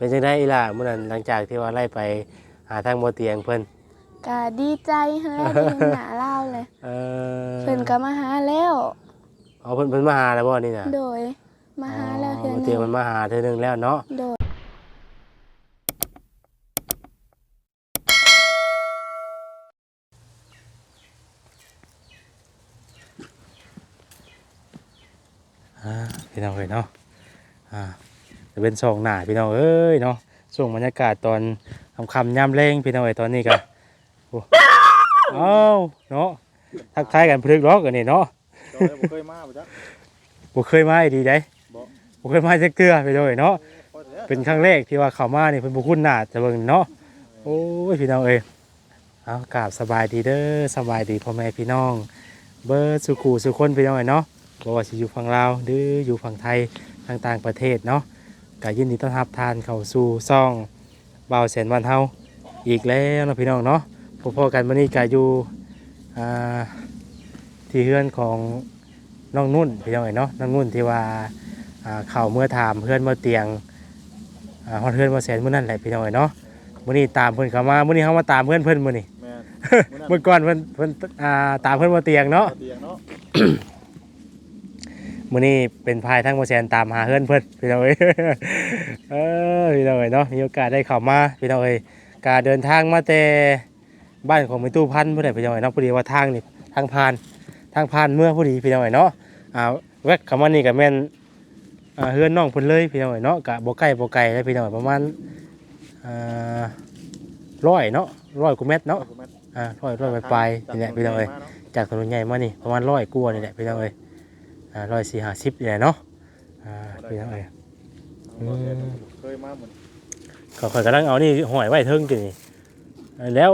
เป็นจังได๋อีหล่ะมื้อนั้นหลังจากที่ว่าไล่ไปหาทางบ่เตียงเพิ่นก็ดีใจเฮ้ยได้เห็นหน้าเล่าเลย เออเพิ่นก็มาหาแล้ว เอาเพิ่นเพิ่นมาหาแล้วบ่นี่น่ะโดยมาหาแล้วเทื่อบ่หเตีนึยงงมันมาหาเทื่อนึงแล้วเนาะโดยอ่าพี่น้องเอ้ยเนาะอ่าจะ เป็นช่องหน้าพี่น้องเอ้ยเนาะช่วงบรรยากาศตอนค่ำๆยามแลงพี่น้องเอ้ยตอนนี้ก็โอ้เอ้าเนาะทักทายกันพลึกล็อกกันนี่เนาะเจ้าได้บ่เคยมาบ่จ๊ะบ่เคยมาอีดีได้บ่บ่เคยมาจักเทื่อพี่น้องเอ้ยเนาะพอแล้วเป็นครั้งแรกที่ว่าเข้ามานี่เพิ่นบ่คุ้นหน้าจะเบิ่งเนาะโอ้ยพี่น้องเอ้ยเอากราบสบายดีเด้อสบายดีพ่อแม่พี่น้อง เบิดสุขูสุคนพี่น้องเอ้ยเนาะบ่ว่าสิอยู่ฝั่งลาวหรืออยู่ฝั่งไทยทางต่างประเทศเนาะ ก็ยินดีต้อนรับทานเข้าสู่ซ่องเบาแสนวันเฮาอีกแล้วเนาะพี่น้องเนาะพบๆกันมื้อนี้ก็อยู่อ่าที่เฮือนของน้องนุ่นพี่น้องเอ้ยเนาะน้องนุ่นที่ว่าอ่าเข้าเมื่อถามเพื่อนเมื่อเตียงอ่าฮอดเพื่อนมาแสนมื้อนั้นแหละพี่น้องเอ้ยเนาะมื้อนี้ตามเพิ่นเข้ามามื้อนี้เฮามาตามเพื่อนเพิ่นมื้อนี้แม่นเมื่อก่อนเพิ่นเพิ่นอ่าตามเพิ่นมาเตียงเนาะเตียงเนาะ มื้อนี้เป็นพายทั้งบ่แสนตามหาเพื่อนเพิ่นพี่น้องเอ้ยเออพี่น้องเอ้ยเนาะมีโอกาสได้เข้ามาพี่น้องเอ้ยการเดินทางมาแต่บ้านของแม่ตู้พันธุ์พุ่นแหละพี่น้องเอ้ยเนาะพอดีว่าทางนี่ทางผ่านทางผ่านเมื่อพอดีพี่น้องเอ้ยเนาะอ่าแวะเข้ามานี่ก็แม่นอ่าเฮือนน้องเพิ่นเลยพี่น้องเอ้ยเนาะก็บ่ใกล้บ่ไกลเลยพี่น้องเอ้ยประมาณอ่าร้อยเนาะร้อยกว่าเมตรเนาะผมแม่นอ่าร้อยร้อยปลายๆนี่แหละพี่น้องเอ้ยมานาะจากถนนใหญ่มานี่ประมาณร้อยกว่านี่แหละพี่น้องเอ้ยอ่า ร้อยสี่ห้าสิบนี่แหละเนาะอ่าพี่น้องเอ้ยอืมเคยมาเหมือนเขาข่อยกำลังเอานี่หอยไว้เทิงกินนี่อ่าแล้ว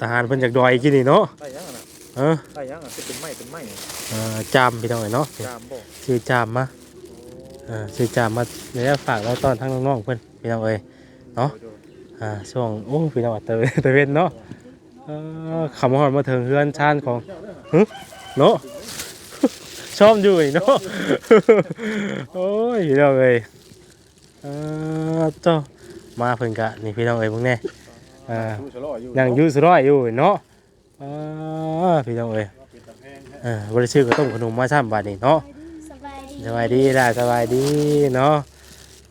ทหารเพิ่นจากดอยกินนี่เนาะได้ยังอะน่ะเออได้ยังอะสิเป็นไม้เป็นไม้อ่าจามพี่น้องเอ้ยเนาะจามบ่ชื่อจามมาอ่าชื่อจามมาเดี๋ยวฝากไว้ตอนทั้งน้องๆเพิ่นพี่น้องเอ้ยเนาะโดยอ่าช่วงโอ้พี่น้องเตะเตะเวนเนาะเอ่อคำฮอดมาถึงเฮือนชานของหึเนาะ ชอบอยู่นี่เนาะโอ้ยพี่น้องเอ้ยเอ่อเจ้ามาเพิ่นกะนี่พี่น้องเอ้ยพวกนี้อ่าดูชะลออยู่นั่งอยู่สร้อยอยู่เนาะอ่าพี่น้องเอ้ยเป็นตะแพงแท้เออบ่ได้ซื้อข้าวต้มขนมมาซ้ำบาดนี้เนาะสบายดีสบายดีได้สบายดีเนาะ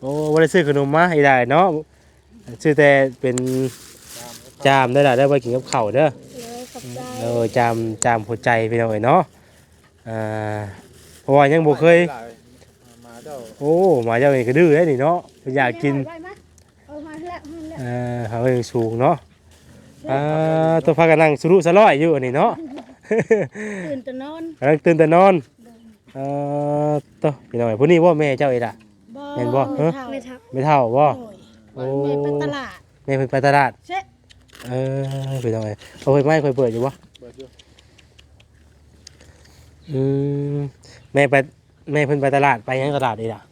โอ้บ่ได้ซื้อขนมมาให้ได้เนาะซื้อแต่เป็นจามจามได้ล่ะได้ไว้กินกับข้าวเด้อเลยขอบใจ เออจามจามหัวใจพี่น้องเอ้ยเนาะ อ่าเพราะว่ายังบ่เคย มาเจ้าโอ้หมาเจ้านี่ก็ดื้อได้นี่เนาะอยากกินเอามาแล้วมาแล้วเออเขาเองสูงเนาะอ่าตัวพากันนั่งสุรุสะร้อยอยู่อันนี้เนาะ ตื่นแต่นอนกำลังตื่นแต่นอนเอ่อตัวพี่น้องเอ้ยผู้นี้ว่าแม่เจ้าอีล่ะบ่เห็นบ่ฮะไม่ทับไม่เท่าบ่โอ้ยไปตลาดแม่เพิ่นไปตลาดเช็ดเออพี่น้องเอ้ยเอาไฟไม้ค่อยเปิดอยู่บ่เปิด อยู่อืมแม่ไปแม่เพิ่นไปตลาดไปยังตลาดอีล่ะ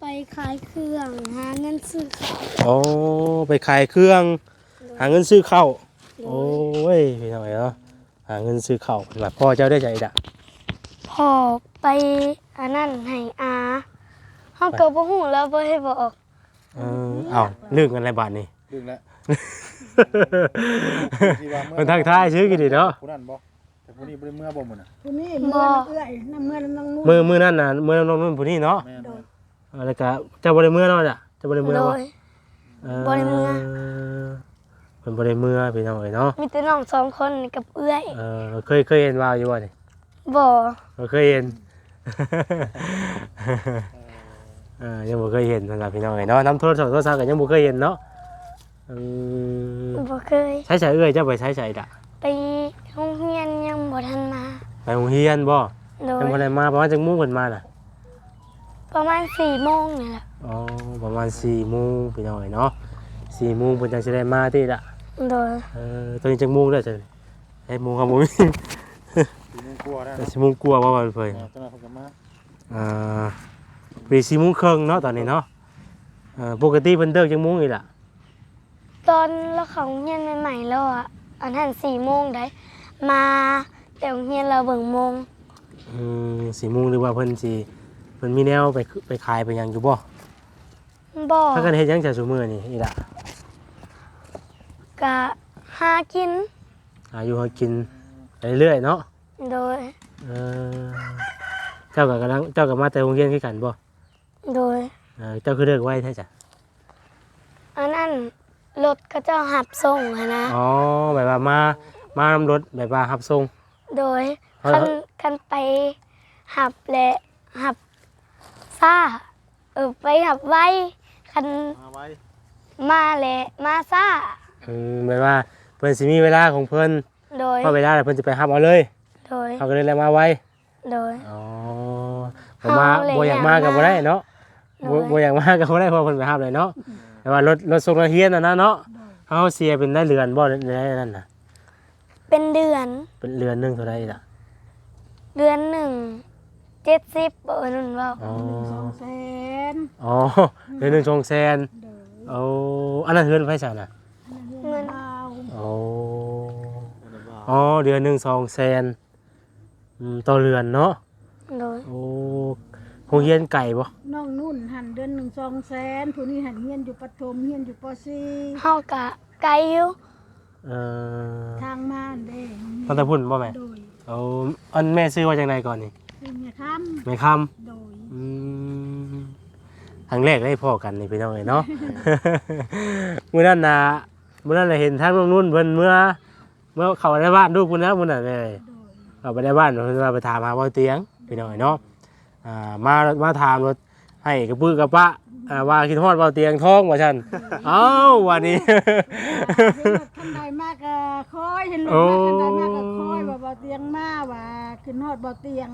ไปขายเครื่องหาเงินซื้อข้าวโอ้ไปขายเครื่อง หาเงินซื้อข้าวโอ้ยพี่น้องเอ้ยเนาะหาเงินซื้อข้าวแบบพ่อเจ้าได้ใจอีล่ะพ่อไปอันนั้นให้อาเฮาก็บ่ฮู้แล้วบ่ให้บอกเออเอาเรื่องกันอะไรบาทนี่ดึงแล้ว มันทางท้ายซื้อกินดิเนาะ ผู้นั้นบ่ แต่ผู้นี้บ่ได้เมื่อบ่มื้อน่ะผู้นี้เมื่อเอื้อยน้ำเมื่อน้ำนุ่นมือมือนั่นน่ะมือน้องนุ่นผู้นี้เนาะแม่นเออแล้วก็เจ้าบ่ได้มือเนาะจ้ะเจ้าบ่ได้มือโดบ่ย เออบ่ได้มื้อเพิ่นบ่ได้มือพี่น้องเอ้ยเนาะมีแต่น้องสองคนกับเอื้อยเออเคยเคยเห็นว่าวอยู่บ่นี่บ่ บ่เคยเห็น เออยังบ่เคยเห็นสำหรับพี่น้องเอ้ยเนาะน้ำโทรศัพท์โทรศัพท์ก็ยังบ่เคยเห็นเนาะอืมบ่เคย ใช้ใช้เอ้ยเจ้าไปใช้ใช้ดะ ไปโรงเรียนยัง บ่ทันมา ไปโรงเรียนบ่โดยยังบ่ได้มาประมาณจักโมงเพิ่นมาน่ะประมาณ4โมงนี่แหละอ๋อประมาณ4โมงพี่น้องเอ้ยเนาะ4โมงเพิ่นจังสิได้มาติล่ะโดยเออตอนนี้จักโมงแล้วจ้ะไอ้โมงครับบ่มีปีนึงกลัวได้แต่เนาะสิโมงกว่าบ่ว่าเพิ่นเจ้าหน้าที่ก็มาอ่าปี4โมงครึ่งเนาะตอนนี้เนาะเอ่อปกติเพิ่นเลิกจักโมงนี่ล่ะตอนเราเข้าโรงเรียนใหม่ๆแล้วอะอันนั้น4โมงได้มา แต่โรงเรียนเราเบิ่งโมงอืม4โมงหรือว่าเพิ่นสิเพิ่นมีแนวไปไปขายไปหยังอยู่บ่มบ่ถ้ากันเฮ็ดหยังจะซุมื้อนี่อีหล่ะกะหากินอายุหากินไปเรื่อยๆเนาะโดย เออเจ้าก็กำลังเจ้าก็มาแต่โรงเรียนคือกันบ่โดย เออเจ้าคือเลิกไว้แท้จ้ะอันนั้นรถก็เจ้าหับส่งหั้นนะ อ๋อแบบว่ามามานำรถแบบว่ารับส่ง โดยเฮ้ยคันคันไปหับและหับซ่าเออไปหับไว้คันมาไว้มาและมาซ่าอืมแบบว่าเพิ่นสิมีเวลาของเพิ่นโดย พอเวลาแล้วเพิ่นจะไปรับเอาเลยโดย เขาก็เลยแล้วมาไว้โดย อ๋อบ่มาเอาเลยบ่อยากมาก็บ่ได้เนาะโดบ่ยบ่อยากมาก็บ่ได้เพราะเพิ่นไปรับเลยเนาะแต่ว่ารถรถส่งนักเรียนน่ะนะเนาะเฮาเสียเป็นได้เรือนบ่ได้นั่นน่ะ เป็นเดือน เป็นเรือนหนึงเท่าใดล่ะเดือนหนึ่งเจ็ดสิบเออนั่นว่าอ๋อสองแสนอ๋อเดือนหนึงสองแสนเด้อเอาอันนั้นเฮือนไผซั่นน่ะเงินเบาโอ้เดี๋ยวว่าอ๋อเดือนหนึ่งสองแสนอืมต่อเรือนเนาะโดยโอ้คงเฮียนไก่บ่น้องนุ่นหันเดือนหนึ่งสองแสนผู้นี้หันเฮียนอยู่ปฐมเฮียนอยู่ปสี่เฮากะไกลอยู่ เออทางมาเด้พันตะพุ่นบ่แม่โดยเอาอันแม่ซื้อว่าจังไดก่อนนี่คือเมียคแม่คำโดยำอืมครั้งแรกได้พ่อกันนี่พี่น้องเอ้ยเนาะ มื้อนั้นน่ะมื้อนั้นน่ะเห็นทางน้องนุ่นเพิ่นเมื่อ เมื่อเข้าไปในบ้านดูพุ่นนะพุ่นน่ะแม่ โดยเข้าไปในบ้านเพิ่นว่าไปถามหาบ่เตียงพี่น้องเอ้ยเนาะอ่ามามาถามรถให้กระปื้อกระปะ อ่าว่าคิดฮอดบ่เตียงท้องว่าซั่นเอ้าวันนี้ เห็นว่าคันใดมากก็คอยเห็นลูกมาคันใดมากก็คอยว่าบ่เตียงมาว่าขึ้นฮอดบ่เตียง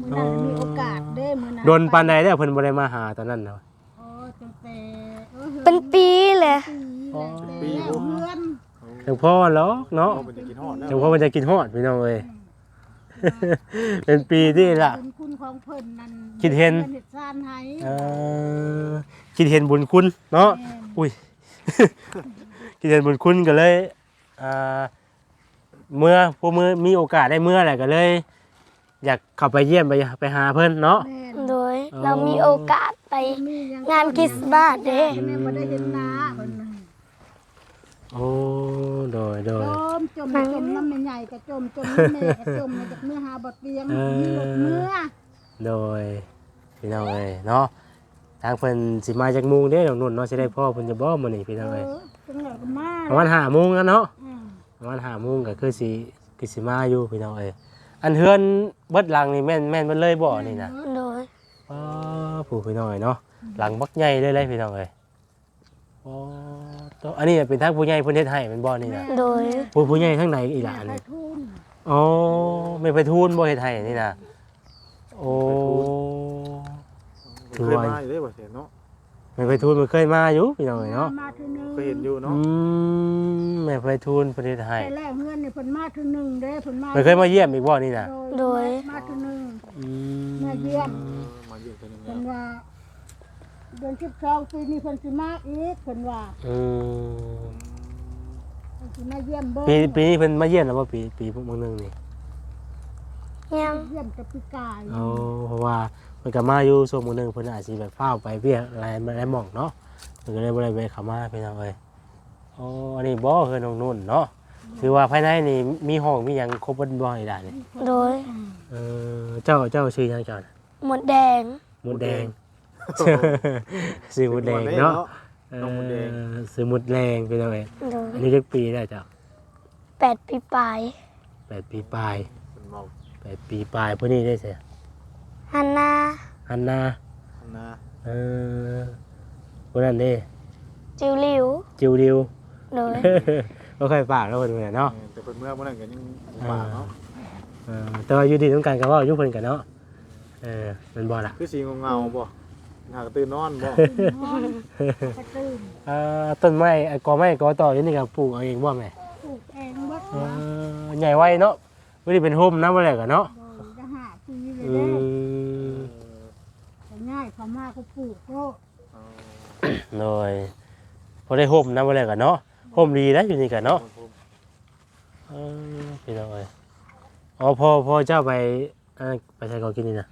มื้อนั้นมีโอกาสเด้มื้อนั้นโดนปานใดแล้วเพิ่นบ่ได้มาหาตอนนั้นเนาะโอ้ตั้งแต่ออเป็นปีเลยปีแล้วเพื่อนจังพ่อหรอกเนาะเอาไปจะกินฮอดแล้วจังพ่อมันจะกินฮอดพี่น้องเอ้ย เป็นปีที่ล่ะบุญคุณของเพิ่นนั่นคิดเห็น พิ่เฮ็ดซ่านให้เออคิดเห็นบุญคุณเนาะ แม่นอุ้ยคิดเห็นบุญคุณก็เลยอ่าเมื่อพวกมือมีโอกาสได้เมื่อแหละก็เลย อยากเข้าไปเยี่ยมไปไปหาเพิ่นเนาะ แม่นโดยเรามีโอกาสไปมีหยังงานคริสต์มาสเด้ แม่บ่ได้เห็นหน้าเพิ่นน่ะ โอ้โดยโดย จมจมจมน้ำแม่ใหญ่ก็จมจมน้ำแม่ก็จมมาจากเมื่อหาบ่เตียงเออมีรถเมื่อโดยพี่น้องเอ้ยเนาะทางเพิ่นสิมาจากมุงเด้น้องนุ่นเนาะสิได้พ่อเพิ่นจะบ่มื้อนี้พี่น้องเอเอ้ยอจังหวะก็มาประมาณ5โมงแล้วเนาะอืมประมาณ5โมงก็คือสิคือสิมาอยู่พี่น้องเอ้ยอันเฮือนเบิดหลังนี่แม่นแม่นเบิดเลยบ่นี่นะโดยอ๋อผู้พี่น้องเอ้ยเนาะหลังบักใหญ่เลยเลยพี่น้องเอ้ยอ๋อ ตัวอันนี้เป็นทางผู้ใหญ่เพิ่นเฮ็ดให้แม่นบ่นี่นะโดย ผู้ผู้ใหญ่ทางไหนอีหแม่ล่ะไปนี่ทุนอ๋อไม่ไปทูนบ่เฮ็ดให้นี่นะโอ้เคยมาอยู่ได้บ่เสียเนาะไม่ไปทูนมันเคยมาอยู่พี่น้องเอ้ยเนาะมาทีนึงเคยเห็นอยู่อืเนาะมแม่ไปทูนประเทศไทยแต่แรกเพื่อนนี่เพิ่นมาทีนึงเด้เพิ่นมามันเคยมาเยี่ยมอีกบ่นี่นะโดยมาทีนึง อืมมาเยี่ยมเออมาเยี่ยมเพิ่นเพิ่แล้นวว่าเดือนสิบสองปีนี้เพิ่นสิมาอีกเพิ่นว่าอืมเพิ่นสิมาเยี่ยมเบิ่งปีปีนี้เพิ่นมาเยี่ยมแล้วบ่ปีปีพวกมึงนึงนี่ยังเยี่ยมกับปีกายเอาเพราะว่าเพิ่นก็มาอยู่ช่วงมึงนึงเพิ่นอาจสิแบบฟ้าวไปเวียกอะไรหลายหม่องเนาะเพิ่นก็เลยบ่ได้แวะเข้ามาพี่น้องเอ้ยอ๋ออันนี้บ่คือน้องนุ่นเนาะถือว่าภายในนี่มีห้องมีหยังครบเบิดบ่อีหล่ะนี่โดย เออเจ้าเจ้าชื่อหยังเจ้าน่ะหมดแดง หมดแดง ซื้อหมดแดงเนาะเอน้องหมดแดงอซื้อหมดแดงพี่น้องเอ้ยโดยอันนี้จักปีได้วเจ้าแปดปีปลายแปดปีปลายเพิ่นเมาแปดปีปลายพวกนี้ได้เสียฮันนาฮันนาข้างหน้าเออพวกนั้นเด้จิวหลิวจิวดิว โดย ก็ค่อยฝากแล้วเพิ่นเนเนาะเออแต่เพิ่นเมื่อมื้อนั้นก็ยังมาเนาะเออแต่ว่าอยู่ดีต้องการก็เว่าอยู่เพิ่นกันเนาะเออมันบ่ล่ะคือสีเงาๆบ่ หากตื่นนอนบ่นอนกระตื้นเอ่อต้นไม้ไอ้กอไม้กอต่ออยู่นี่ก็ปลูกเอาเองบ่แม่ปลูกเองเบิดเออใหญ่ไว้เนาะบ่ได้เป็นโฮมนะบ่ได้ก็เนาะโดยจะหาปีเลยอืเด้มแต่ง่ายเขามาก็ปลูกก็เออโดยพอได้โฮมนะบ่ได้ก็เนาะโฮมดีนะอยู่นี่ก็เนาะเออพี่น้องเอ้ยอ๋อพอพอเจ้าไปเอ่อไปใช้ของกินนี่นะ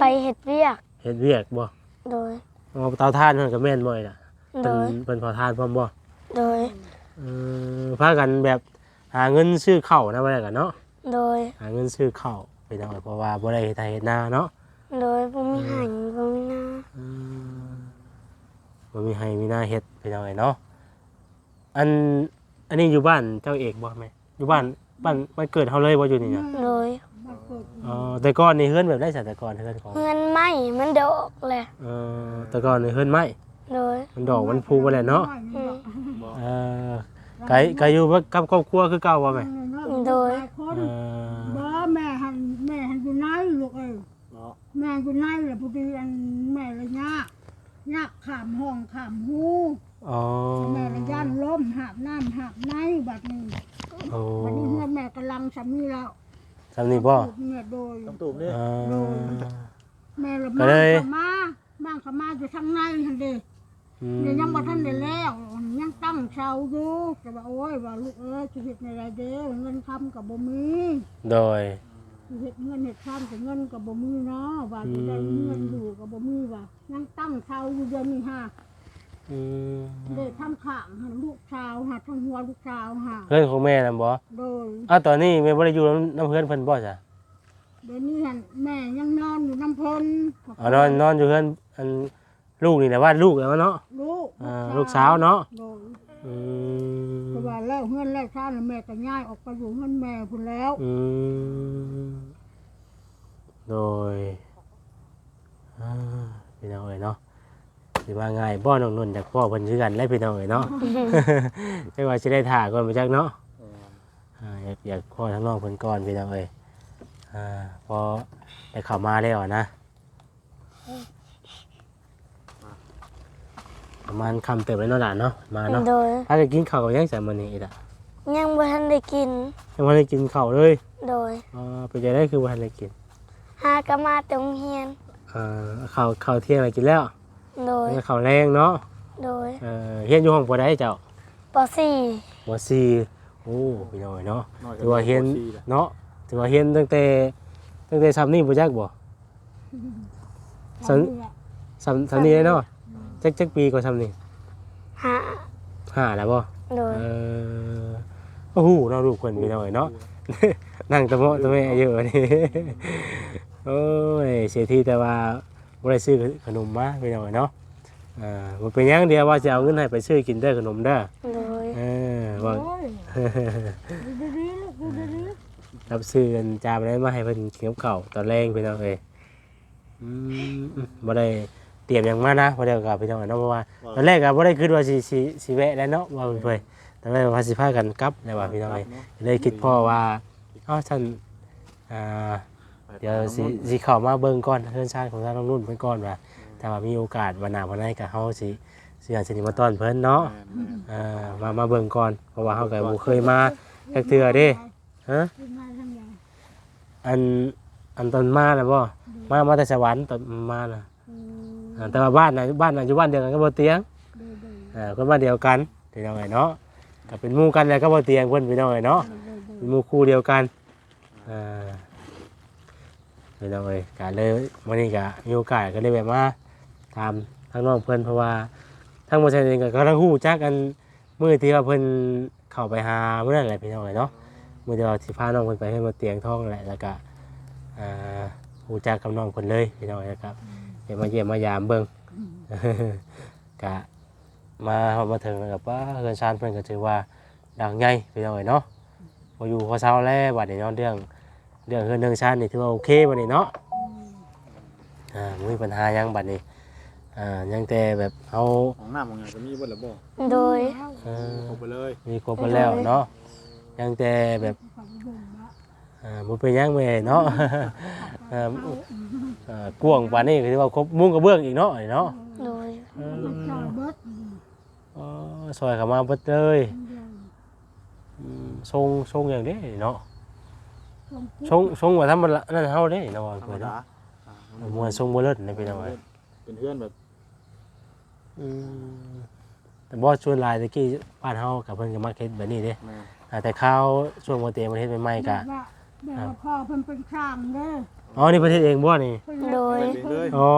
ไปเห็ดเวียกเฮ็ดเวียกบ่ โดยอเอาเตาถ่านเพิ่นก็แม่นบ่อยล่ะโดเพิ่นยเพิ่นเผาถ่านพร้อมบ่โดย เออพากันแบบหาเงินซื้อข้าวนะว่าได้กันเนาะโดย หาเงินซื้อข้าวไปจังไดเพราะว่าบ่ได้เฮ็ดไร่เฮ็ดนาเนาะโดยบ่มีหันบ่มีหน้าอืมบ่มีให้มีหน้าเฮ็ดไปจังไดเนาะอันอันนี้อยู่บ้านเจ้าเอกบ่แม่อยู่บ้านบ้านบ้านเกิดเฮาเลยบ่อยู่นี่น่ะโดยบัดเกิด อ๋อแต่ก่อนนี่เฮือนแบบได้ซะแต่ก่อนเฮือนของเงินไหมมันดอกแหละเออแต่ก่อนนี่เฮือนไม้โดยมันดอกมันพูบ่แหละเนาะอืมบ่เออไกไกอยู่กับครอบครัวคือเก่าบ่แม่โดยคนเออบ่แม่หันแม่หันอยู่ไหนลูกเอ้ยเนาะแม่อยู่ไหนล่ะพอดีอันแม่ละยากยากขามห้องขามหูอ๋อแม่ละย่านล้มหาบน้ำหาบในบัดนี้โอ้บัดนี้เฮือนแม่กำลังสามีแล้ว สำนี่บ่ถูกเนี่ยโดย ต้องตูมนี่เออแม่ละก็มาเลยขมาบ้างขมาอยู่ทางในหั่นเด้อืมเดี๋ยวยังบ่ทันได้แล้ว ยังตั้งเสาอยู่แต่ว่าโอ้ยว่าลูกเอ้ยชีวิตในไรเด้อเงินคำกับบ่มีโดย เฮ็ดเงินเฮ็ดคำกับเงินกับบ่มีเนาะว่าจะได้เงินอยู่กับบ่มีว่ายังตั้งเสาอยู่เดือนนี้ฮะ อืมเด็กทำขางให้ลูกสาวหาทั้งหัวลูกสาวหาเพื่อนของแม่นำบ่โดยอ้าวตอนนี้แม่บ่ได้อยู่น้ำน้ำเพื่อนเพิ่นบ่จ้ะเดี๋ยวนี้หั่นแม่ยังนอนอยู่น้ำเพิ่นอ๋อนอนนอนอยู่เพื่อนอันลูกนี่แหละว่าลูกแล้วเนาะลูกอ่าลูกสาวเนาะโดยอืมแต่ว่าแล้วเฮือนแล้วชาติแม่ก็ย้ายออกไปอยู่เฮือนแม่พุ่นแล้วอืมโดยอ่าพี่น้องเอ้ยเนาะ สิว่าง่ายบ่น้องนุ่นจากพ่อเพิ่นคือกันและพี่น้องเอ้ยเนาะไม่ว่าสิได้ถ่าก่อนไปจักเนาะเอออ่าอยากอยากพ่อทั้งน้องเพิ่นก่อนพี่น้องเอ้ยอ่าพอได้เข้ามาแล้วนะ ประมาณคำเติบแล้วเนาะหลานเนาะมาเนาะโดย ถ้าจะกินข้าวกับยังใส่มื้อนี้อีกล่ะยังบ่ทันได้กิน ยังบ่ได้กินข้าวเลยโดยอ่าไปจะได้คือบ่ทันได้กินหากะมาแตโรงเรียนอ่าข้าวข้าวเที่ยงอะไรกินแล้ว โดยแล้วข้าวแรงเนาะโดยเอ่อเฮียนอยู่ห้องบ่ได้เจ้าป .4 บ่สี่โอ้พี่น้อยเนาะน้อยก็ถือว่าเฮียนโคตรดีแหละเนาะถือว่าเฮียนตั้งแต่ตั้งแต่ซ้ำนี่บ่จักบ่สันซ้ำซ้ำนี่เลยเนาะจักจักปีกว่าซ้ำนี่หาห้าแล้วบ่โดยเออโอ้โหเนาะลูกเพิ่นพี่น้อยเนาะนั่งตะเมาะตะแม่เยอะนี่โอ้ยเสียทีแต่ว่า บ่ได้ซื้อขนมมาพี่น้อยเนาะอ่าบ่เป็นหยังเดียวว่าจะเอาเงินให้ไปซื้อกินเด้อขนมเด้อโดยเออว่า โอ้ยดูดีๆลูกดูดีรับซื้อกันจามได้มาให้เพิ่นกินกับข้าวตอนแรงพี่น้องเอ้ยอืมบ่ได้เตรียมหยังมานะบ่ได้เอากลับพี่น้องเนาะเพราะว่าตอนแรกก็บ่ได้คิดว่าสิสิสิแวะแล้วเนาะว่าเพิ่นเพิ่นตอนแรกว่าสิพากันกลับแล้วว่าพี่น้องเอ้ยเนาะเลยคิดพ่อว่าเอ้าฉันอ่า เดี๋ยวสิสิเข้ามาเบิ่งก่อนเพื่อนชาติของทางน้องนุ่นเพิ่นก่อนว่าถ้าว่ามีโอกาสวันหน้าวันไหนก็เฮาสิสิอาจสิมาต้อนเพิ่นเนาะแม่นอ่ามามาเบิ่งก่อนเพราะว่าเฮาก็บ่เคยมาจักเทื่อเด้ฮะๆขึ้นมาทางใหญ่อันอันตอนมาน่ะบ่มามาแต่สวรรค์ตอนมาน่ะอืมอ่าแต่ว่าบ้านน่ะบ้านน่ะอยู่บ้านเดียวกันก็บ่เตียงดูดูอ่าคนบ้านเดียวกันพี่น้องเอ้ยเนาะก็เป็นหมู่กันแล้วก็บ่เตียงเพิ่นพี่น้องเอ้ยเนาะดูดูเป็นหมู่คู่เดียวกันอ่า พี่น้องเอ้ยก็เลยวันนี้ก็มีโอกาสก็เลยแบบมาถามทางน้องเพิ่อนเพราะว่าทางบ่ใช่เองก็กำลังฮู้จักกันมื้อที่ว่าเพิ่อนเข้าไปหามื้อนั้นแหละพี่น้องเอ้ยเนาะมื่อเดียวสิพาน้องคนไปให้มาเตียงท้องแหละแล้วก็อ่าหูจักกับน้องคนเลยพี่น้องนะครับเดี๋ยวมาเยี่ยมมายามเบิ่งกะมาฮอมาถึงแล้วกับว่าเฮือนชานเพิ่นก็ถือว่าดังใหญ่พี่น้องเอ้ยเนาะพออยู่พอเช้าแล้วบัดนี้นาะเรื่อง เรื่องเฮือนเรื่องชานนี่ถือว่าโอเคบัดนี้เนาะอ่าบ่มีปัญหาหยังบัดนี้อ่ายังแต่แบบเอาของน้ำของหยังก็มีเบ่ล่ะบ่โดย เออเอาไปเลยมีครบหมดแล้วเนาะยังแต่แบบขอบคุณนะอ่าบ่เป็นหยังแม่เนาะอ่าอ่ากวางปานนี้ก็ถือว่าครบมุ้งกระเบื้องอีกเนาะนี่เนาะโดย เออลูกชายเบิดอ๋อซอยเข้ามาเบิดเลยอืมทรงทรงอย่างนี้เนาะ ทรงทรงว่าธรรมดานั่นเฮาเด้เนาะว่าธรรเพิ่มนดาเนาะอ่ามวยทรงบ่เลิศนี่เป็นเอาไว้เป็นเพื่อนแบบอืมแต่บ่ชวนหลายตะกี้บ้านเฮากับเพิ่นก็มาเฮ็ดแบบนี้เด้แม่อ่าแต่ข้าวช่วงบ่เตมันเฮ็ดใหม่ๆก็แบบว่าแบบว่าพ่อเพิ่นเป็นช่างเด้ออ๋อนี่เพิ่นเฮ็ดเองบ่นี่ เพิ่นโดย เป็นเลยอ๋อ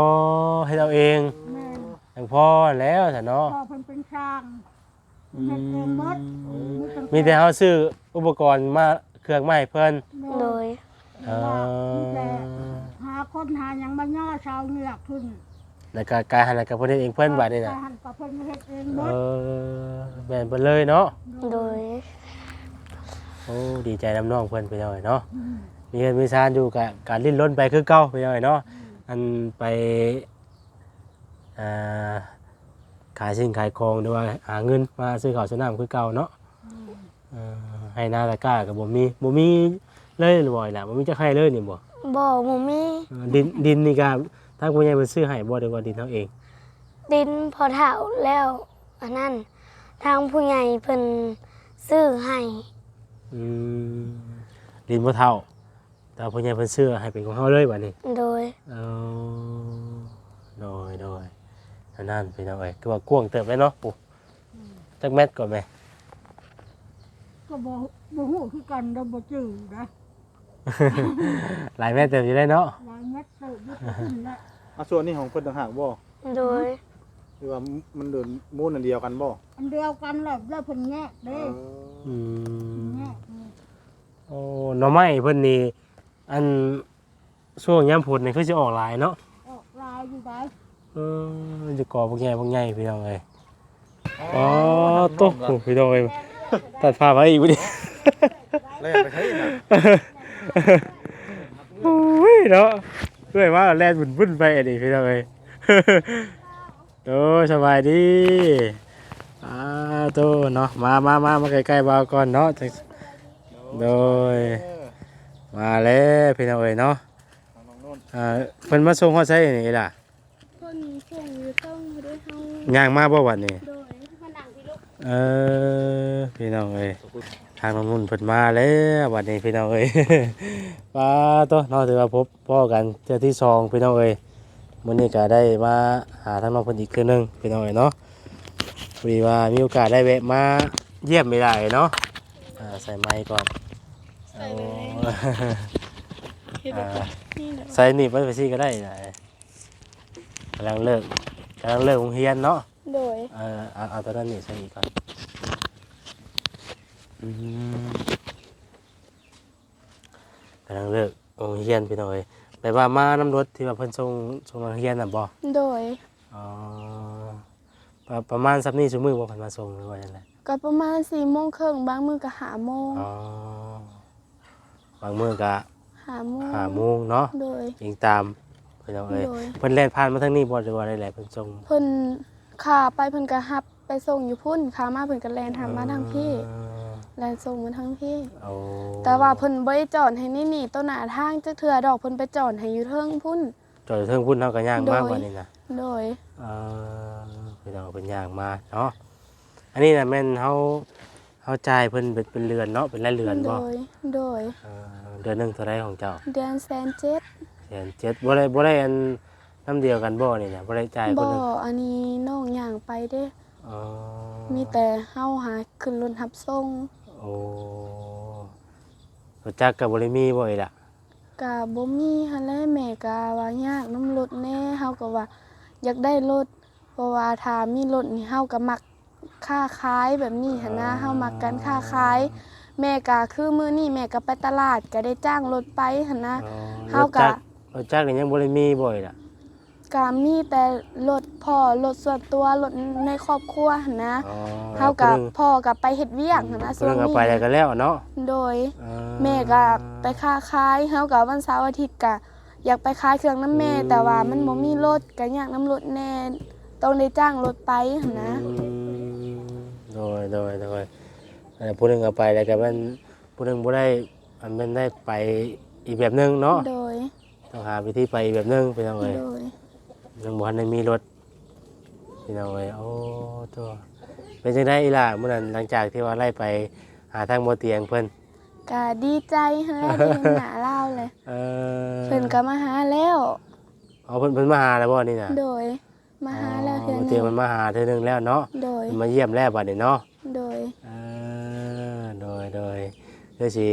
เฮ็ดเอาเองแม่เอทั้งพ่อแล้วซะเนาะ พ่อเพิ่นเป็นช่างเฮ็ดเองหมดมีแต่เฮาซื้ออุปกรณ์มา เครื่องมาให้เพิ่นโดย เอมีแต่อหาคนหาหยังมาย่อชาวเหงือกขึ้นแล้วก็การหันกับเพิ่นเฮ็ดเองเพิ่นบัดนี่น่ะการหันกับเพิ่นเฮ็ดเองหมเอดอแม่นเพิ่นเลยเนาะ โดย โอ้ดีใจน้ำน้องเพิ่นไปหน่อยเนาะมีเงินมีซานอยู่กับการลิ้นล้นไปคือเก่าไปหน่อยเนาะ อันไปอ่าขายสิ่งขายของหรือว่าหาเงินมาซื้อข้าวซื้อน้ำคือเก่าเนาะเออ ให้หน้าตะกร้ากับบ่มีบ่มีเลยหรือบ่ล่ะบ่มีจักให้เลยนี่บ่บ่หมูมีเออดินดินนี่ก็ทางผู้ใหญ่เพิ่นซื้อให้บ่ได้ว่าดินเฮาเอง ดินพอเท่าแล้ว อันนั้นทางผู้ใหญ่เพิ่นซื้อให้อืมดินบ่เท่า แต่ผู้ใหญ่เพิ่นซื้อให้เป็นของเฮาเลยบัดนี้โดย เอาโดยโดยอันนั้นเป็นเอาไว้คือว่ากวางเติบเลยเนาะปุ๊จักแมทก่อนไหม ก็บ่บ่ฮู้คือกันเราบ่จื้อนะหลายแมทเติบอยู่ได้เนาะหลายเม็ดเติบอยู่ขึ้นแล้วอะส่วนนี้ของเพิ่นต่างหากบ่โดยหรือว่ามันเดินมูนอันเดียวกันบ่อันเดียวกันแหละแล้วเพิ่นแงะเอเด้ออืมแงะนี่โอ้หน่อไม้เพิ่นนี่อันช่วงยามผลนี่คือสิออกหลายเนาะออกลายอยู่ได้เออมันจะก่อพวกใหญ่พวกใหญ่พี่น้องเอ้ยอ๋อโต๊ะพี่น้องเอ้ย ตัดภาพไว้อีกบ่ดิแล้วไปใช้น่ะโอ้ยเนาะด้วยว่าแล่นบุ่นๆไปอันนี้พี่น้องเอ้ยโอ้สบายดีอ่าโตเนาะมามามามาใกล้ๆบ่าวก่อนเนาะจังโดยเออมาแล้วพี่น้องเอ้ยเนาะทางน้องโน่นอ่าเพิ่นมาส่งฮอดไสนี่ล่ะคนส่งอยู่ต้องด้วยเฮาย่างมาบ่วันนี้โดยมานั่งพี่ลูก เออพี่น้องเอ้ยทางน้องนุ่นเพิ่นมาแล้ววันนี้พี่น้องเอ้ยป้าโตเนาะถือว่าพบพ่อกันเทื่อที่สองพี่น้องเอ้ยมื้อนี้ก็ได้มาหาทางน้องเพิ่นอีกคืนหนึงพี่น้องเอ้ยเนาะพอดีว่ามีโอกาสได้แวะมาเยี่ยมไม่ได้เนาะอ่าใส่ไม้ก่อนใส่ไว้เลยเอาอ่านี่แหละใส่หนีบไว้ไปซี่ก็ได้นะกำลังเลิกกำลังเลิกโรงเรียนเนาะ โดย เออเอาเอาตัวนั้นนี่ใส่อีกก่อนอืมกำลังเลิกโรงเรียนไปหน่อยไปว่ามาน้ำรถที่ว่าเพิ่นส่งส่งโรงเรียนน่ะบ่โดย อ๋อประประมาณสัปนี้ชั่วมือบ่เพิ่นมาส่งหรือว่าจังไดก็ประมาณสี่โมงครึ่งบางมือก็หาโมงอ๋อบางมื้อก็หาโมงห้าโมงเนาะโดย ยิงตามเพิ่นเอาเอ้ยโดย เพิ่นแล่นผ่านมาทางนี้บ่หรือว่าได้แหละเพิ่นส่ง เพิ่น ขาไปเพิ่นก็ฮับไปส่งอยู่พุ่นขามาเพิ่นก็แลนหามาทางพี่เออแลนส่งมาทางพี่เอาแต่ว่าเพิ่นบ่ได้จอดให้นี่นี่ต้นหน้าทางจักเทื่อดอกเพิ่นไปจอดให้อยู่เทิงพุ่น จอดเทิงพุ่นเฮาก็ย่างมากโดยกว่านี้นะโดย เออพี่น้องเป็นย่างมาเนาะอันนี้น่ะแม่นเฮาเฮาจ่ายเพิ่นเป็นเป็นเรือนเนาะเป็นรายเรือนโดบ่ย โดย เออเดือนหนึงเท่าไรของเจ้าเดือนแสนเจ็ด แสนเจ็ดบ่ได้บ่ได้อัน น้ำเดียวกันบ่นี่น่ะบ่ได้จ่ายคนบ่หนึงอันนี้น้องย่างไปเด้ อ๋อมีแต่เฮาหาขึ้นรถรับส่งโอ้รู้จักกับบ่ได้มีบ่อีล่ะกะบ่มีหั่นแหละแม่กะว่ายากน้ำรถแน่เฮาก็ว่า อยากได้รถเพราะว่าถ้ามีรถนี่เฮาก็มักค้าขายแบบนี้หั่นนะเฮามักการค้าขายแม่กะคือมื้อนี้แม่ก็ไปตลาดก็ได้จ้างรถไปหั่นนะ อ๋อเฮาก็รถจัรถจักรนี่ยังบ่ได้มีบ่อีล่ะ ก็มีแต่รถพ่อรถส่วนตัวรถในครอบครัวหั่นนะอ๋อเฮากับผู้หนึ่งพ่อกับไปเฮ็ดเวียกหั่นนะผู้หนึงเอานี้ไปแล้วก็แล้วเนาะโดยเออแม่ก็ไปค้าขายเฮากับวันเสาร์อาทิตย์ก็อยากไปขายเครื่องน้ำแม่ แต่ว่ามันบ่มีรถก็อยากน้ำรถแน่ต้องได้จ้างรถไปหั่นนะ อืมโดยโดยโดยเอ่อผู้หนึงเอาไปแล้วก็มันผู้หนึงบ่ได้อันมันได้ไปอีกแบบหนึงเนาะโดย ต้องหาวิธีไปอีกแบบหนึงไปทางเอ้ยโดย ยังบ่ทันได้มีรถพี่น้องเอ้ยโอ้ตัวเป็นจังได๋อีหล่ะมื้อนั้นหลังจากที่ว่าไล่ไปหาทางบ่เตียงเพิ่นก็ดีใจหั่นแหละที่เห็นหน้าเราเลย เออเพิ่นก็มาหาแล้วอ๋อเพิ่นเพิ่นมาหาแล้วบ่นี่น่ะโดย มาหาแล้วเทื่อบ่หเตีนึยงงมันมาหาเทื่อนึงแล้วเนาะโดยมาเยี่ยมแล้วบัดนี้เนาะ โดยเออโดยโดยเดี๋ยวสิ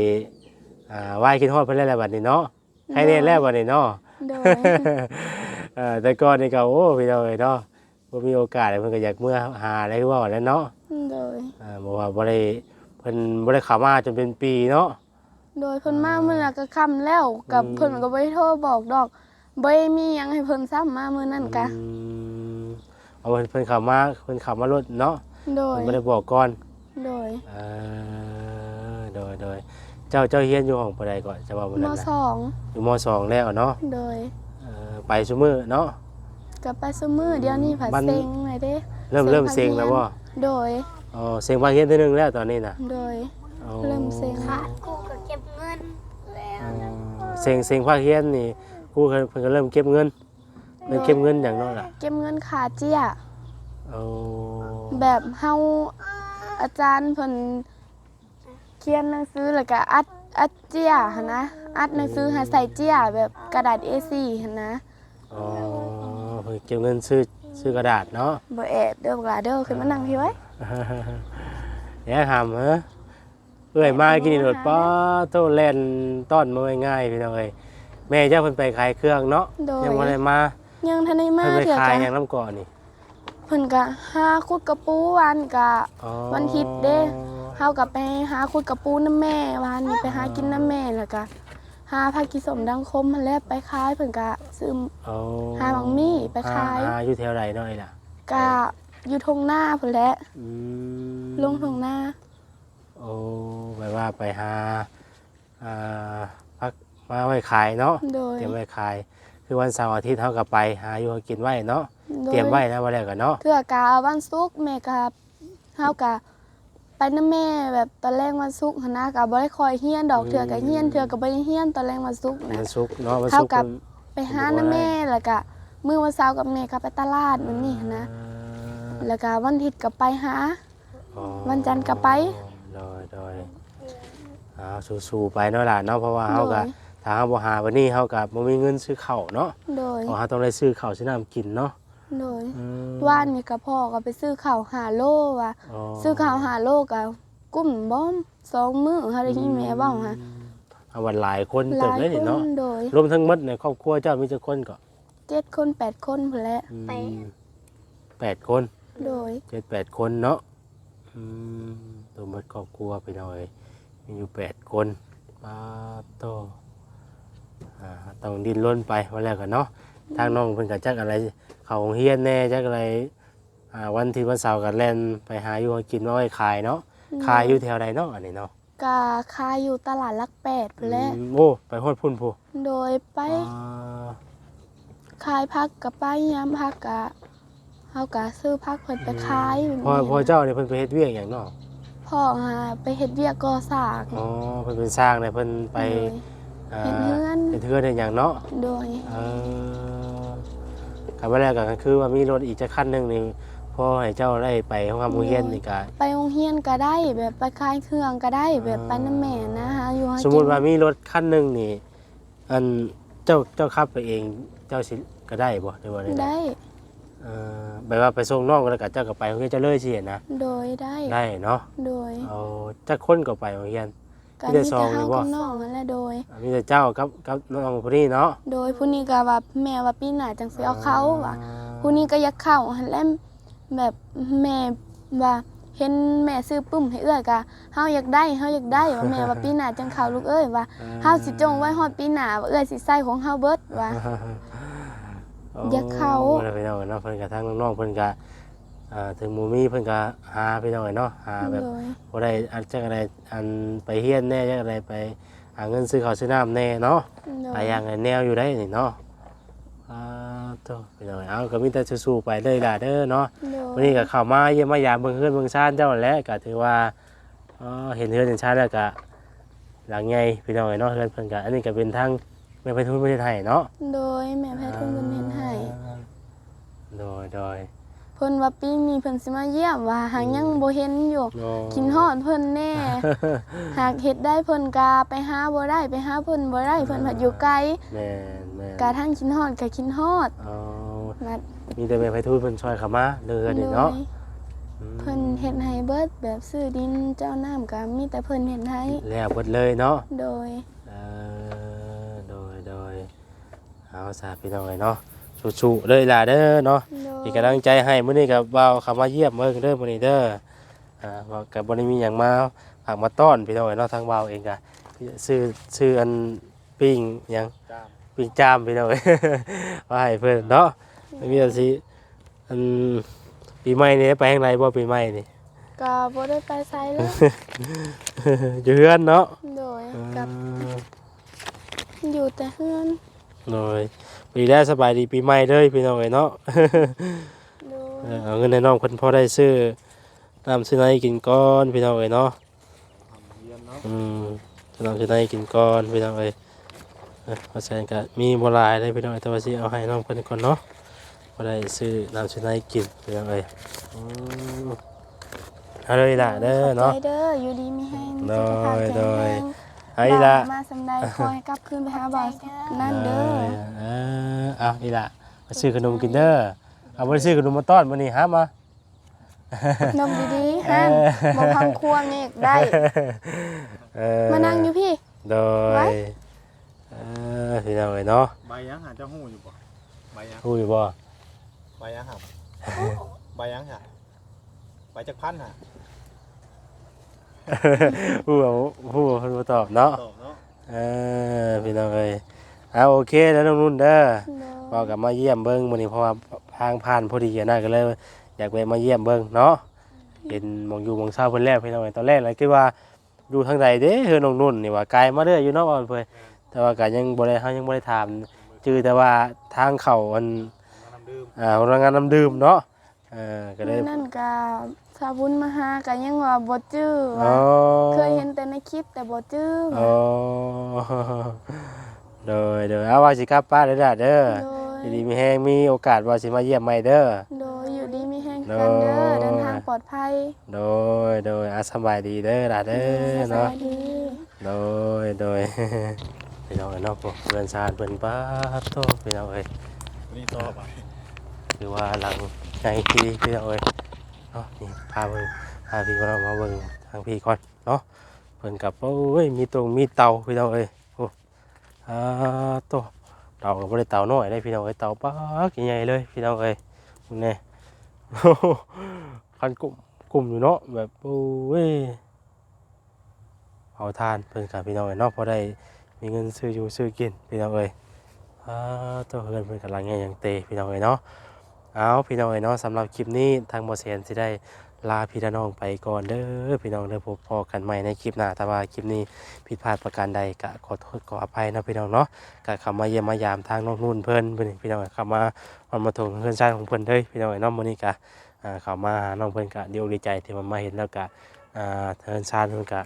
อ่าไหว้คิดฮอดเพิ่นแล้วแหละบัดนี้เนาะให้แน่แล้วบัดนี้เนาะ โดย เออแต่ก่อนนี่ก็โอ้พี่น้องเอ้ยเนาะบ่มีโอกาสเพิ่นก็อยากเมื่อหาอะไรคือว่าแหล้วเนาะโดย อ่าบ่ว่าบ่ได้เพิ่นบ่ได้เข้ามาจนเป็นปีเนาะ โดยเพิ่นมามื้อนั้นก็ค่ำแล้วกับอืม เพิ่นก็บ่ได้โทรบอกดอกบ่ได้มีหยังให้เพิ่นซ้ำมามื้อนั้นกะอืมเอาเพิ่นเพิ่นเข้ามาเพิ่นเข้ามารถเนาะโดย เพิ่นบ่ได้บอกก่อนโดยเออโดยโดยเจ้าเจ้าเฮียนอยู่ห้องปานใดก่อนจะว่ามื้อมนั้นน่ะสองอยู่มสองแล้วเนาะโดยเออ ไปซุมื้อเนาะก็ไปซุมื้อเดี๋ยวนี้ผัดมัน เซ็งเลยเด้เริ่มเซ็งเริ่มภาคเซ็งแล้วเรียนบ่โดย อ๋อเซ็งภาคเฮียนเทื่อนึงแล้วตอนนี้น่ะโดย อ๋อเริ่มเซ็งขาดกูก็เก็บเงินแล้วอ๋อเซ็งเซ็งภาคเฮียนนี่ครูเพิ่นก็เริ่มเก็บเงินเริ่มเก็บเงินอย่างเนาะล่ะเก็บเงินค่าเจี้ยเอาแบบเฮาอาจารย์เพิ่นเขียนหนังสือแล้วก็อัดอัดเจี้ยหั่นนะ อัดหนังสือให้ใส่เจี้ยแบบกระดาษ A4 หั่นนะ อ๋อเพิ่นเก็บเงินซื้อซื้อกระดาษเนาะ บ่แอบเด้อบ่กล้าเด้อขึ้นมานั่งพี่ไว้เดี๋ยวถามเหรอเอ้ยมากินนี่โดดป้อโตแล่นต้อนมาง่ายๆพี่น้องเอ้ยแม่เจ้าเพิ่นไปขายเครื่องเนาะโดยยังบ่ได้มายังทันได้มาเพิ่นไปเถื่อขายกะหยังน้ำก่อนนี่เพิ่นก็หาขุดกระปูวันกะอ๋อวันอาทิตย์เด้เฮาก็ไปหาขุดกระปูน้ำแม่วานนี่ไปหากินน้ำแม่แล้วก็ หาผักกิสมดังคมมาแล้วไปขายเพิ่นก็ซื้ออ๋อหาหมังมี่ไปขายหหอยู่แถวไหนหน่อยล่ะกะอยู่ทงหน้าพุ่นแหละอืมลงทงหน้าโอ้แปลว่าไปหาอ่าพักมาไว้ขายเนาะ โดยเตรียมไว้ขาย คือวันเสาร์อาทิตย์เฮาก็ไป หาอยู่หากินไว้เนาะ โดเตรียมไว้นะว่าแล้วกันเนาะเถื่อกะวันศุกร์แม่ก็เฮากะ ไปน้ำแม่แบบตอนแรกวันศุกร์หั้นนะก็บ่ได้คอยเฮียนดอกเถื่อก็เฮียนเถื่อก็บ่ได้เฮียนตอนแรกวันศุกร์นะ วันศุกร์เนาะวันเท่าศุกร์กับ มันไปหาน้ำแม่แล้วก็มื้อวันเสาร์กับแม่ก็ไปตลาดมันนี่หั้นนะ แล้วก็วันอาทิตย์ก็ไปหา อ๋อวันจันทร์ก็ไปโดยโดยเอาสู้ๆไปเนาะล่ะเนาะเพราะว่าเฮาก็โดย ถ้าเฮาบ่หาวันนี้เฮาก็บ่มีเงินซื้อข้าวเนาะโดย เพราะเฮาต้องได้ซื้อข้าวซื้อน้ำกินเนาะ โดยอืมว่านนี่ก็พ่อก็ไปซื้อข้าวหาโลว่ะอ๋อซื้อข้าวหาโลก็กุ้มบ้อมสองมื้อเฮาได้ยินแม่เว้าฮะเอาวันหลายคนหเติบลายเลยคนี่นเนาะโดยรวมทั้งหมดในครอบครัวเจ้ามีจักคนก็เจ็ดคนแปดคนพุ่นแหละอืมแปดคน โดย เจ็ดแปดคนเนาะอืมตัวหมดครอบครัวไปหน่อย มีอยู่แปดคนปาโตอ่าต้องดิ้นรนไปวันแรกกันเนาะ ทางน้องเพิ่นก็จักอะไร เขาโรงเฮียนแน่จักอะไรอ่าวันที่วันเสาร์ก็แล่นไปหาอยู่หากินมาไว้ขายเนาะขายอยู่แถวใดเนาะอันนี้เนาะกาขายอยู่ตลาดลักแปดพุ่นแหละอืมโอ้ไปฮอดพุ่นผู้โดยไปอ่าขายผักกับไปยามผักกะเฮากะซื้อผักเพิ่นไปขายแบบพ่อนี้พ่อเจ้าเนี่ยเพิ่นไปเฮ็ดเวียกอย่างเนาะพ่อหาไปเฮ็ดเวียกก่อสร้างอ๋อเพิ่นเป็นสร้างเนี่ยเพิ่นไปโดยอ่าเฮ็ดเฮือนเฮ็ดเฮือนเฮ็ดหยังเนาะโดยเออ ครับว่าแรกก็คือว่ามีรถอีกจักคันหนึงนี่พ่อให้เจ้าได้ไปห้องทำโรงเรียนนี่ก็ไปโรงเรียนก็ได้แบบไปขายเครื่องก็ได้แบบไปน้ำแม่นะหาอยู่หากินสมมุติว่ามีรถคันหนึงนี่อันเจ้าเจ้าขับไปเองเจ้าสิก็ได้บ่ได้บ่ได้ได้เออแบบว่าไปส่งน้องแล้วก็เจ้าก็ไปโรงเรียนเจ้าเลยสินะโดยได้ได้เนาะโดยเอาจักคนก็ไปโรงเรียน ก็มีแต่มีซอแต่งเฮานี่บ่กับน้องนั่นแหละโดยมีแต่เจ้ากับกับน้องผู้นี้เนาะโดยผู้นี้ก็ว่าแม่ว่าปีหน้าจังสิเอาเขาว่าผู้นี้ก็อยากเข้าหั่นแหละแบบแม่ว่าเห็นแม่ซื้อปุ้มให้เอื้อยก็เฮาอยากได้เฮาอยากได้ว่าแม่ว่าปีหน้าจังเข้าลูกเอ้ยว่าเฮาสิจงไว้ฮอดปีหน้าว่าเอื้อยสิใส่ของเฮาเบิดว่า อย่าเข้าโอ้แล้วพี่น้องเนาะเพิ่นก็ทั้งน้องๆเพิ่นก็ อ่าถึงหมู่มีเพิ่นก็หาพี่น้องเนาะหาแบบโดยบ่ได้อันจักอะไรอันไปเฮียนแน่จักอะไรไปหาเงินซื้อข้าวซื้อน้ำแน่เนาะโดหลายยอย่างหลายแนวอยู่ได้นี่เนาะอ่าโตพี่น้องเอาก็มีแต่สู้ๆไปเลยล่ะเด้อเนาะ โดวันยนี้ก็เข้ามาเยี่ยมมายามเบิ่งเฮือนเบิ่งชานเจ้าแหล้วก็ถือว่าอ๋อเห็นเฮือนเห็นชานแล้วก็หลังใหญ่พี่น้องเนาะเฮือนเพิ่นก็อันนี้ก็เป็นทางแม่ไปทุนประเทศไทยเนาะโดยแม่แพทย์เพิ่นเพิ่นเฮ็ดให้ โดยโดย เพิ่นว่าปีนี้เพิ่นสิมาเยี่ยมว่าหางยังบ่เห็นอยู่โอ้กินฮอดเพิ่นแน่ หากเฮ็ดได้เพิ่นกาไปหาบ่ได้ไปหาเพิ่นบ่ได้เพิ่นพัดอยู่ไกลแม่นแม่นกาทั้งกินฮอดก็กินฮอดเอานัดมีแต่แม่ไปทุนเพิ่นช่วยเข้ามาเด้อนี่เนาะโดยอืมเพิ่นเฮ็ดให้เบิดแบบซื้อดินเจ้าน้ำก็มีแต่เพิ่นเฮ็ดให้แล้วเบิดเลยเนาะโดยเออโดยโดยเอาซะพี่น้องเอ้ยเนาะ สู้ๆเลยล่ะเด้อเนาะโดยเป็นกำลังใจให้มื้อนี้ก็บ่าวเข้ามาเยี่ยมเบิ่งเด้อมื้อนี้เด้ออ่าว่าก็บ่ได้มีหยังมาฝากมาต้อนพี่น้องเอ้ยเนาะทางบ่าวเองก็ซื้อซื้ออันปิ้งหยังจ้ามปิ้งจามพี่น้องเอ้ยว่าให้เพิ่นเนาะมีแต่สิอันปีใหม่นี่ไปทางไหนบ่ปีใหม่นี่ก็บ่ได้ไปไสเลยอยู่เฮือนเนาะโดยเอกับออยู่แต่เฮือนหน่อย ปีแรกสบายดีปีใหม่เด้อพี่น้องเอ้ยเนาะโดยเออเอาเงินในน้องเพิ่นพอได้ซื้อน้ำซื้อไหนกินก่อนพี่น้องเอ้ยเนาะทำเรียนเนาะอืมซื้อน้ำซื้อไหนกินก่อนพี่น้องเอ้ยเออเพราะฉะนั้นก็มีบ่หลายเลยพี่น้องเอ้ยแต่ว่าสิเอาให้น้องเพิ่นก่อนเนาะบ่ได้ซื้อน้ำซื้อไหนกินพี่น้องเอ้ยอืมเอาเลยล่ะเด้อเนาะขบใจเด้ออยู่ดีมีแห้งโดยสุขภาพแข็งโดยแรง เอาอีล่ะบ่าวมาสำใดคอยกลับคืนไปหาบ่าวนั่นเด้อเออเอาอีล่ะมาซื้อขนมกินเด้อเอาบ่ได้ซื้อขนมมาต้อนมื้อนี้หามานมดีๆฮั่นบ่พังควงนี่ได้เออมานั่งอยู่พี่โดไว้ยเออพี่น้องเอ้ยเนาะใบยังหาเจ้าหู้อยู่บ่ใบยังฮู้อยู่บ่ใบยังหาใบยังหาใบจักพันหา ฮู้บ่ฮู้บ่เพิ่นบ่ตอบเนาะตอบเนาะเออพี่น้องเอ้ยเอาโอเคแล้วน้องนุ่นเด้อโดยพอกับมาเยี่ยมเบิ่งมื้อนี้เพราะว่าทางผ่านพอดีอะนะก็เลย อยากแวะมาเยี่ยมเบิ่งเนาะเห็นหมองอยู่หมองเช้าเพิ่นแล้วพี่น้องเอ้ยตอนแรกเลยคิดว่าอยู่ทางใดเด้เฮือน้องนุ่นนี่ว่าไกลมาเด้ออยู่เนาะว่าเพิ่นแต่ว่าก็ยังบ่ได้เฮายังบ่ได้ถามชื่อแต่ว่าทางเข้าอันมาน้ำดื่มอ่าโรงงานน้ำดื่มเนาะเออก็เลยนั่นก็ สาบุญมาหาก็ยังว่าบ่จื้ออ๋ว่าอเคยเห็นแต่ในคลิปแต่บ่จื้ออ๋อโดยโดยเอาว่าสิกลับป้านเด้อล่ะเด้อโดยยินดีมีแฮงมีโอกาสว่าสิมาเยี่ยมใหม่เด้อ โดยอยู่ดีมีแห้งกันเด้อโดยเดินทางปลอดภัย โดยโดยอาสำบายดีเด้อล่ะเด้อสเนาะวัสดีโดยโดยพี่น้องเอ้ยเนาะพวกเรือนชาติเพิ่นป้าดโตพี่น้องเอ้ยนี่ต่อไปคือว่าหลังในที่พี่น้องเอ้ย เนาะนี่พาเบิ่งพาพี่เรามาเบิ่งทางพี่ก่อนเนาะเพิ่นกับโอ้ยมีตรงมีเตาพี่น้องเอ้ยโอ้อ่าโตเตาก็บ่ได้เตาน้อยได้พี่น้องเอ้ยเตาปักใหญ่เลยพี่น้องเอ้ยนี่โอ้คันกลุ่มกลุ่มอยู่เนาะแบบโอ้ยเผาทานเพิ่นกับพี่น้องเอ้ยเนาะพอได้มีเงินซื้ออยู่ซื้อกินพี่น้องเอ้ยอ่าตัวเฮือนเพิ่นกำลังแง่ยังเตพี่น้องเอ้ยเนาะ เอาพี่น้องเอ๋ยเนาะสำหรับคลิปนี้ทางบอเซียนสิได้ลาพี่น้องไปก่อนเด้อพี่น้องเด้อพบพอกันใหม่ในคลิปหน้าถ้าว่าคลิปนี้ผิดพลาดประการใดก็ขอโทษขออภัยนะพี่น้องเนาะก็เข้ามาเยี่ยมมายามทางน้องนุ่นเพิ่นเพิ่นพี่น้องเข้ามาวันมาถงเพื่อนชายของเพิ่นเด้อพี่น้องเอ๋ยเนาะมื้อนี้ก็เข้ามาหาน้องเพิ่นก็ดีอกดีใจที่มันมาเห็นแล้วก็เพื่อนชายเพิ่นก็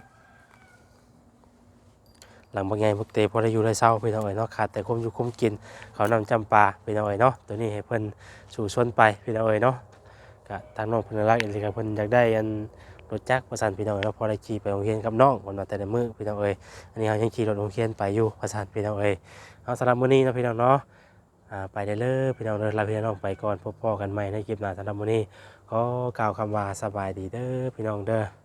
หลังบางไงพวกเตพอได้อยู่ได้เศร้าพี่น้องเอ๋ยเนาะขาดแต่คมอยู่คมกินเขาวนำจำปาพี่น้องเอ๋ยเนาะตัวนี้ให้เพิ่นสู่ชนไปพี่น้องเอ๋ยเนาะก็ทางน้องเพิ่นรักอีกเลยครับเพิ่นอยากได้อันรถจักรประสานพี่น้องเอ๋ยเนาะพอได้ขี่ไปโรงเรียนกับน้องคนมาแต่ละมื้อพี่น้องเอ๋ยอันนี้เฮายังขี่รถโรงเรียนไปอยู่ประสานพี่น้องเอ๋ยเอาสำหรับมื้อนี้นะพี่น้องเนาะอ่าไปได้เลยพี่น้องเด้อลาพี่น้องไปก่อนพบพ่อกันใหม่ในคลิปหน้าสำหรับมื้อนี้ขอกล่าวคำว่าสบายดีเด้อพี่น้องเด้อ